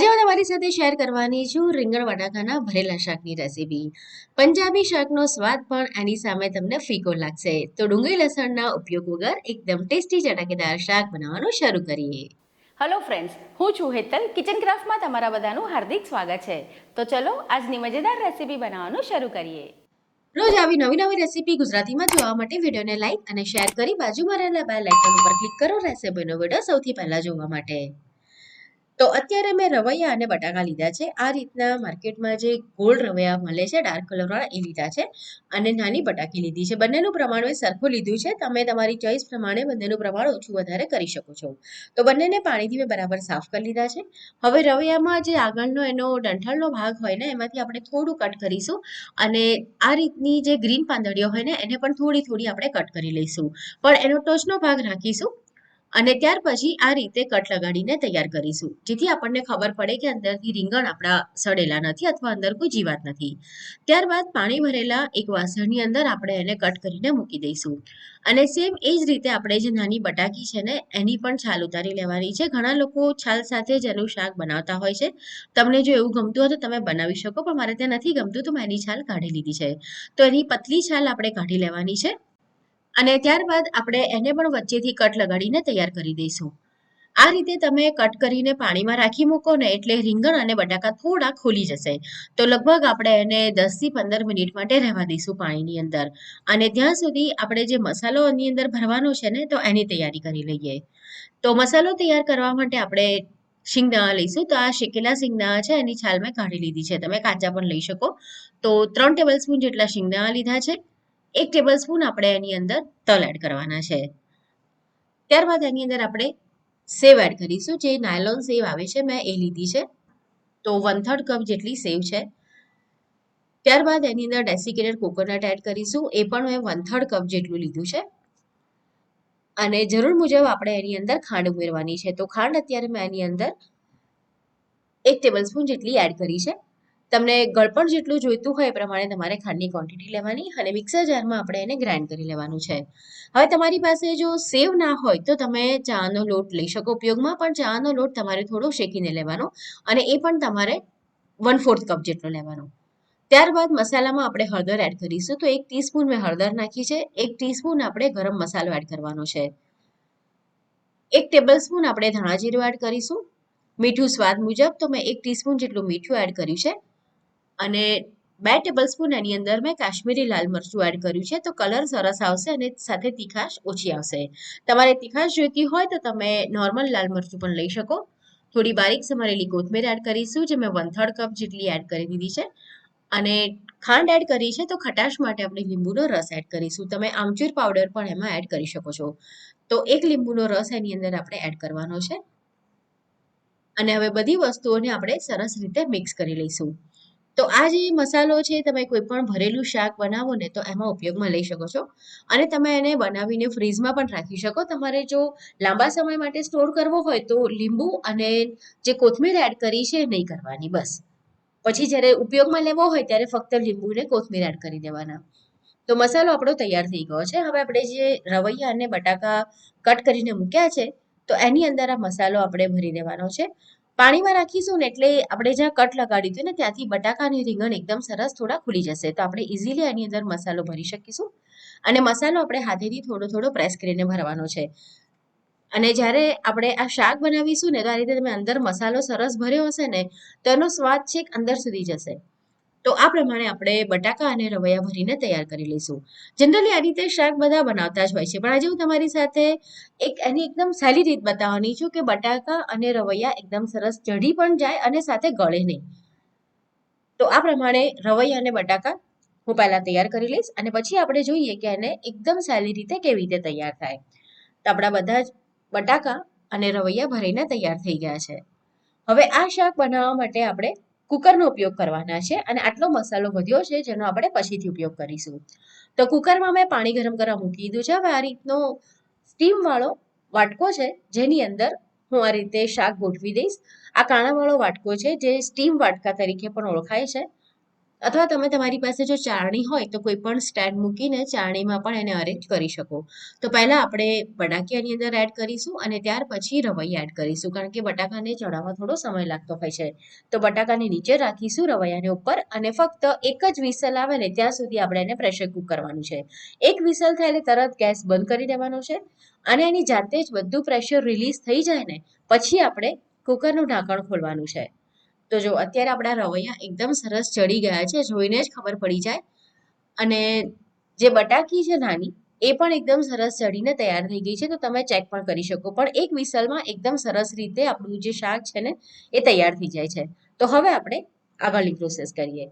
આજે હું તમારી સાથે શેર કરવાની છું રીંગણ બટાકાના ભરેલા શાકની રેસીપી પંજાબી શાકનો સ્વાદ પણ એની સામે તમને ફીકો લાગશે. તો ડુંગળી લસણના ઉપયોગ વગર એકદમ ટેસ્ટી ચટાકેદાર શાક બનાવવાનું શરૂ કરીએ. હલો ફ્રેન્ડ્સ હું છું હેતલ. કિચન ક્રાફ્ટમાં તમારા બધાનું હાર્દિક સ્વાગત છે. તો ચલો આજની મજેદાર રેસીપી બનાવવાનું શરૂ કરીએ. રોજ આવી નવી નવી રેસીપી ગુજરાતીમાં જોવા માટે વિડીયોને લાઈક અને શેર કરી બાજુમાં રહેલા બેલ આઇકન ઉપર ક્લિક કરો રેસીપીનો વીડિયો સૌથી પહેલા જોવા માટે. તો અત્યારે મેં રવૈયા અને બટાકા લીધા છે. આ રીતના માર્કેટમાં જે ગોલ્ડ રવૈયા મળે છે, ડાર્ક કલરવાળા, એ લીધા છે અને નાની બટાકી લીધી છે. બંનેનું પ્રમાણ મેં સરખું લીધું છે. તમે તમારી ચોઈસ પ્રમાણે બંનેનું પ્રમાણ ઓછું વધારે કરી શકો છો. તો બંનેને પાણીથી મેં બરાબર સાફ કરી લીધા છે. હવે રવૈયામાં જે આગળનો એનો ડંઠળનો ભાગ હોય ને, એમાંથી આપણે થોડું કટ કરીશું અને આ રીતની જે ગ્રીન પાંદડીઓ હોય ને, એને પણ થોડી થોડી આપણે કટ કરી લઈશું. પણ એનો ટોચનો ભાગ રાખીશું. અને ત્યાર પછી આ રીતે કટ લગાડીને તૈયાર કરીશું. જેથી આપણને ખબર પડે કે અંદરથી રીંગણ આપણા સડેલા નથી અથવા અંદર કોઈ જીવાત નથી. ત્યારબાદ પાણી ભરેલા એક વાસણની અંદર આપણે એને કટ કરીને મૂકી દઈશું. અને સેમ એ જ રીતે આપણે જે નાની બટાકી છે ને, એની પણ છાલ ઉતારી લેવાની છે. ઘણા લોકો છાલ સાથે જ એનું શાક બનાવતા હોય છે. તમને જો એવું ગમતું હોય તો તમે બનાવી શકો, પણ મારે ત્યાં નથી ગમતું, તો મેં એની છાલ કાઢી લીધી છે. તો એની પતલી છાલ આપણે કાઢી લેવાની છે. અને ત્યારબાદ આપણે એને પણ વચ્ચેથી કટ લગાડીને તૈયાર કરી દઈશું. આ રીતે તમે કટ કરીને પાણીમાં રાખી મૂકો ને એટલે રીંગણ અને બટાકા થોડા ખોલી જશે. તો લગભગ આપણે એને દસથી પંદર મિનિટ માટે રહેવા દઈશું પાણીની અંદર. અને ત્યાં સુધી આપણે જે મસાલો એની અંદર ભરવાનો છે ને તો એની તૈયારી કરી લઈએ. તો મસાલો તૈયાર કરવા માટે આપણે શિંગદાણા લઈશું. તો આ શેકેલા શિંગદાણા છે, એની છાલ મેં કાઢી લીધી છે. તમે કાચા પણ લઈ શકો. તો ત્રણ ટેબલ સ્પૂન જેટલા શિંગદાણા લીધા છે. એક ટેબલ સ્પૂન આપણે એની અંદર તલ એડ કરવાના છે. ત્યારબાદ એની અંદર આપણે સેવ એડ કરીશું. જે નાયલોન સેવ આવે છે, મેં એ લીધી છે. તો વન થર્ડ કપ જેટલી સેવ છે. ત્યારબાદ એની અંદર ડેસિકેટેડ કોકોનટ એડ કરીશું. એ પણ મેં વન થર્ડ કપ જેટલું લીધું છે. અને જરૂર મુજબ આપણે એની અંદર ખાંડ ઉમેરવાની છે. તો ખાંડ અત્યારે મેં એની અંદર એક ટેબલ સ્પૂન જેટલી એડ કરી છે. તમને ગળપણ જેટલું જોઈતું હોય એ પ્રમાણે તમારે ખાંડની ક્વોન્ટિટી લેવાની અને મિક્સર જારમાં આપણે એને ગ્રાઇન્ડ કરી લેવાનું છે. હવે તમારી પાસે જો સેવ ના હોય તો તમે ચાનો લોટ લઈ શકો ઉપયોગમાં, પણ ચાનો લોટ તમારે થોડો શેકીને લેવાનો અને એ પણ તમારે વન ફોર્થ કપ જેટલો લેવાનો. ત્યારબાદ મસાલામાં આપણે હળદર એડ કરીશું તો એક ટીસ્પૂન મેં હળદર નાખી છે, એક ટીસ્પૂન આપણે ગરમ મસાલો એડ કરવાનો છે. એક ટેબલ સ્પૂન આપણે ધાણા જીરું એડ કરીશું. મીઠું સ્વાદ મુજબ તો મેં એક ટીસ્પૂન જેટલું મીઠું એડ કર્યું છે. અને બે ટેબલ સ્પૂન એની અંદર મેં કાશ્મીરી લાલ મરચું એડ કર્યું છે, તો કલર સરસ આવશે અને સાથે તીખાશ ઓછી આવશે. તમારે તીખાશ જોઈતી હોય તો તમે નોર્મલ લાલ મરચું પણ લઈ શકો. થોડી બારીક સમારેલી કોથમીર એડ કરીશું, જે મેં વન થર્ડ કપ જેટલી એડ કરી દીધી છે. અને ખાંડ એડ કરી છે, તો ખટાશ માટે આપણે લીંબુનો રસ એડ કરીશું. તમે આમચૂર પાવડર પણ એમાં એડ કરી શકો છો. તો એક લીંબુનો રસ એની અંદર આપણે એડ કરવાનો છે. અને હવે બધી વસ્તુઓને આપણે સરસ રીતે મિક્સ કરી લઈશું. તો આ જે મસાલો છે, તમે કોઈ પણ ભરેલું શાક બનાવો ને, તો એમાં ઉપયોગમાં લઈ શકો છો. અને તમે એને બનાવીને ફ્રીઝમાં પણ રાખી શકો. તમારે જો લાંબા સમય માટે સ્ટોર કરવો હોય, તો લીંબુ અને જે કોથમીર એડ કરી છે નહીં કરવાની, બસ. પછી જ્યારે ઉપયોગમાં લેવો હોય, ત્યારે ફક્ત લીંબુ ને કોથમીર એડ કરી દેવાના. તો મસાલો આપણો તૈયાર થઈ ગયો છે. હવે આપણે જે રવૈયા અને બટાકા કટ કરીને મૂક્યા છે, તો એની અંદર આ મસાલો આપણે ભરી દેવાનો છે. પાણીમાં રાખીશું ને એટલે આપણે જ્યાં કટ લગાડ્યું હતું ને ત્યાંથી બટાકાની રીંગણ એકદમ સરસ થોડા ખુલી જશે. તો આપણે ઇઝીલી એની અંદર મસાલો ભરી શકીશું. અને મસાલો આપણે હાથેથી થોડો થોડો પ્રેસ કરીને ભરવાનો છે. અને જ્યારે આપણે આ શાક બનાવીશું ને તો આ રીતે તમે અંદર મસાલો સરસ ભર્યો હશે ને, તો એનો સ્વાદ છેક અંદર સુધી જશે. તો આ પ્રમાણે આપણે બટાકા અને રવૈયા ભરીને તૈયાર કરી લઈશું. જનરલી આ રીતે શાક બધા બનાવતા જ હોય છે, પણ આજે હું તમારી સાથે એક એની એકદમ સહેલી રીત બતાવવાની છું કે બટાકા અને રવૈયા એકદમ સરસ ચઢી પણ જાય અને સાથે ગળે નહીં. તો આ પ્રમાણે રવૈયા અને બટાકા હું પહેલાં તૈયાર કરી લઈશ અને પછી આપણે જોઈએ કે એને એકદમ સહેલી રીતે કેવી રીતે તૈયાર થાય. તો આપણા બધા જ બટાકા અને રવૈયા ભરીને તૈયાર થઈ ગયા છે. હવે આ શાક બનાવવા માટે આપણે કુકરનો ઉપયોગ કરવાના છે અને આટલો મસાલો વધ્યો છે જેનો આપણે પછીથી ઉપયોગ કરીશું. તો કુકરમાં મેં પાણી ગરમ કરવા મૂકી દીધું છે. હવે આ રીતનો સ્ટીમવાળો વાટકો છે જેની અંદર હું આ રીતે શાક ગોઠવી દઈશ. આ કાણાવાળો વાટકો છે જે સ્ટીમ વાટકા તરીકે પણ ઓળખાય છે. અથવા તમે તમારી પાસે જો ચારણી હોય તો કોઈ પણ સ્ટેન્ડ મૂકીને ચારણીમાં પણ એને અરેન્જ કરી શકો. તો પહેલાં આપણે બટાકિયાની અંદર એડ કરીશું અને ત્યાર પછી રવૈયા એડ કરીશું. કારણ કે બટાકાને ચડાવવા થોડો સમય લાગતો હોય છે. તો બટાકાને નીચે રાખીશું રવૈયાને ઉપર અને ફક્ત એક જ વિસલ આવે ને ત્યાં સુધી આપણે એને પ્રેશર કુક છે. એક વિસલ થાય એટલે તરત ગેસ બંધ કરી દેવાનો છે અને એની જાતે જ બધું પ્રેશર રિલીઝ થઈ જાય ને, પછી આપણે કુકરનું ઢાંકણ ખોલવાનું છે. તો જો અત્યારે આપણા રવૈયા એકદમ સરસ ચડી ગયા છે, જોઈને જ ખબર પડી જાય. અને જે બટાકી છે નાની, એ પણ એકદમ સરસ ચડીને તૈયાર થઈ ગઈ છે, તો તમે ચેક પણ કરી શકો. પણ એક વિસલમાં એકદમ સરસ રીતે આપણું જે શાક છે ને, એ તૈયાર થઈ જાય છે. તો હવે આપણે આગળની પ્રોસેસ કરીએ.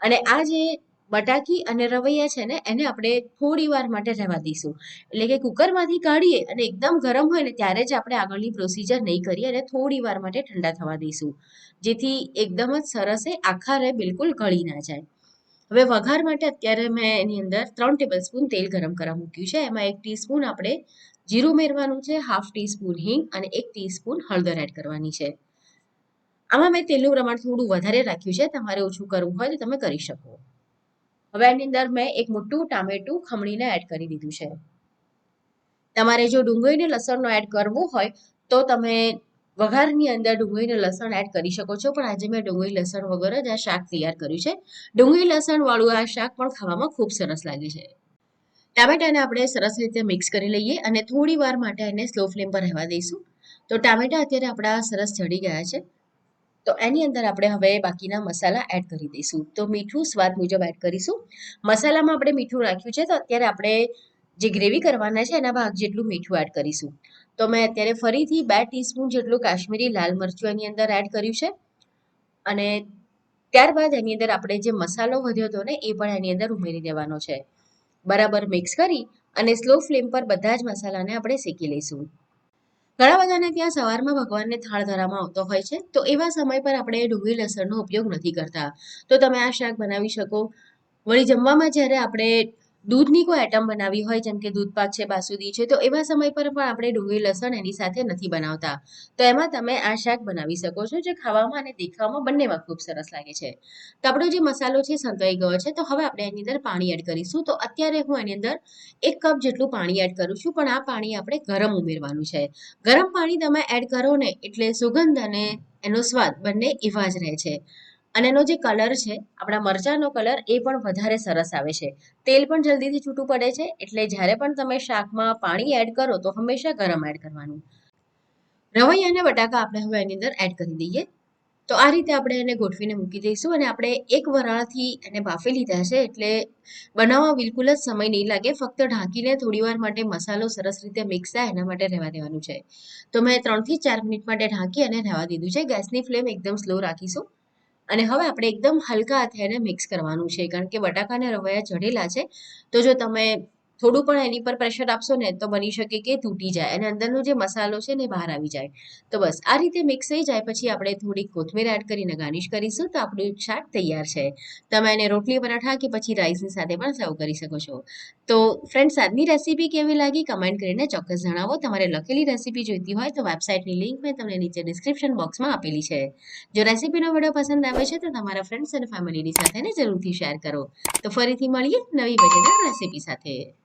અને આ જે બટાકી અને રવૈયા છે ને, એને આપણે થોડી વાર માટે રહેવા દઈશું. એટલે કે કુકરમાંથી કાઢીએ અને એકદમ ગરમ હોય ને, ત્યારે જ આપણે આગળની પ્રોસીજર નહીં કરીએ અને થોડી વાર માટે ઠંડા થવા દઈશું. જેથી એકદમ જ સરસ એ આખા રે બિલકુલ ગળી ના જાય. હવે વઘાર માટે અત્યારે મેં એની અંદર ત્રણ ટેબલ સ્પૂન તેલ ગરમ કરવા મૂક્યું છે. એમાં એક ટીસ્પૂન આપણે જીરું મેરવાનું છે હાફ ટીસ્પૂન હિંગ અને એક ટીસ્પૂન હળદર એડ કરવાની છે. આમાં મેં તેલનું પ્રમાણ થોડું વધારે રાખ્યું છે. તમારે ઓછું કરવું હોય તો તમે કરી શકો. હવે એની અંદર મેં એક મોટું ટામેટું ખમણીને એડ કરી દીધું છે. તમારે જો ડુંગળીને લસણનો એડ કરવું હોય, તો તમે વઘારની અંદર ડુંગળીને લસણ એડ કરી શકો છો. પણ આજે મેં ડુંગળી લસણ વગર જ આ શાક તૈયાર કર્યું છે. ડુંગળી લસણ વાળું આ શાક પણ ખાવામાં ખૂબ સરસ લાગે છે. ટામેટાને આપણે સરસ રીતે મિક્સ કરી લઈએ અને થોડી વાર માટે એને સ્લો ફ્લેમ પર રહેવા દઈશું. તો ટામેટા અત્યારે આપણા સરસ ચડી ગયા છે. તો એની અંદર આપણે હવે બાકીના મસાલા એડ કરી દઈશું. તો મીઠું સ્વાદ મુજબ એડ કરીશું. મસાલામાં આપણે મીઠું રાખ્યું છે તો અત્યારે આપણે જે ગ્રેવી કરવાના છે એના ભાગ જેટલું મીઠું એડ કરીશું. તો મેં અત્યારે ફરીથી બે ટીસ્પૂન જેટલું કાશ્મીરી લાલ મરચું એની અંદર એડ કર્યું છે. અને ત્યારબાદ એની અંદર આપણે જે મસાલો વધ્યો હતો ને એ પણ એની અંદર ઉમેરી દેવાનો છે. બરાબર મિક્સ કરી અને સ્લો ફ્લેમ પર બધા જ મસાલાને આપણે શેકી લઈશું. ઘણા બધાને ત્યાં સવારમાં ભગવાનને થાળ ધરવામાં આવતો હોય છે, તો એવા સમય પર આપણે ડુંગળી લસણનો ઉપયોગ નથી કરતા. તો તમે આ શાક બનાવી શકો. વળી જમવામાં જ્યારે આપણે દૂધની કોઈ આઈટમ બનાવી હોય, જેમ કે દૂધ પાક છે, બાસુદી છે, તો એવા સમય પર પણ આપણે ડુંગળી, લસણ એની સાથે નથી બનાવતા. તો એમાં તમે આ શાક બનાવી શકો છો, જે ખાવામાં અને દેખાવામાં બંનેમાં ખૂબ સરસ લાગે છે. તો આપણો જે મસાલો છે, સંતોઈ ગયો છે, તો હવે આપણે એની અંદર પાણી એડ કરીશું. તો અત્યારે હું એની અંદર એક કપ જેટલું પાણી એડ કરું છું, પણ આ પાણી આપણે ગરમ ઉમેરવાનું છે. ગરમ પાણી તમે એડ કરો ને, એટલે સુગંધ અને એનો સ્વાદ બંને એવા જ રહે છે. અને એનો જે કલર છે, આપણા મરચાંનો કલર એ પણ વધારે સરસ આવે છે. તેલ પણ જલ્દીથી છૂટું પડે છે, એટલે જ્યારે પણ તમે શાકમાં પાણી એડ કરો તો હંમેશા ગરમ એડ કરવાનું. રવૈયા અને બટાકા આપણે હવે એની અંદર એડ કરી દઈએ. તો આ રીતે આપણે એને ગોઠવીને મૂકી દઈશું અને આપણે એક વરાળથી એને બાફી લીધા છે, એટલે બનાવવા બિલકુલ જ સમય નહીં લાગે. ફક્ત ઢાંકીને થોડી વાર માટે મસાલો સરસ રીતે મિક્સ થાય, એના માટે રહેવા દેવાનું છે. તો મેં ત્રણથી ચાર મિનિટ માટે ઢાંકી અને રહેવા દીધું છે. ગેસની ફ્લેમ એકદમ સ્લો રાખીશું. અને હવે આપણે એકદમ હલકા હાથે એને મિક્સ કરવાનું છે કારણ કે બટાકા અને રવૈયા ચઢેલા છે. તો જો તમે થોડું પણ એની પર પ્રેશર આપશો ને તો બની શકે કે તૂટી જાય અને અંદરનો જે મસાલો છે ને બહાર આવી જાય. તો બસ, આ રીતે મિક્સ થઈ જાય પછી આપણે થોડી કોથમીર એડ કરીને ગાર્નિશ કરીશું તો આપણું શાક તૈયાર છે. તમે એને રોટલી, પરાઠા કે પછી રાઈસની સાથે પણ સર્વ કરી શકો છો. તો ફ્રેન્ડ્સ આજની રેસીપી કેવી લાગી? કમેન્ટ કરીને ચોક્કસ જણાવો. તમારે લખેલી રેસીપી જોઈતી હોય તો વેબસાઇટની લિંક મેં તમને નીચે ડિસ્ક્રિપ્શન બોક્સમાં આપેલી છે. જો રેસીપીનો વીડિયો પસંદ આવે છે તો તમારા ફ્રેન્ડ્સ અને ફેમિલીની સાથેને જરૂરથી શેર કરો. તો ફરીથી મળીએ નવી મજેદાર રેસીપી સાથે.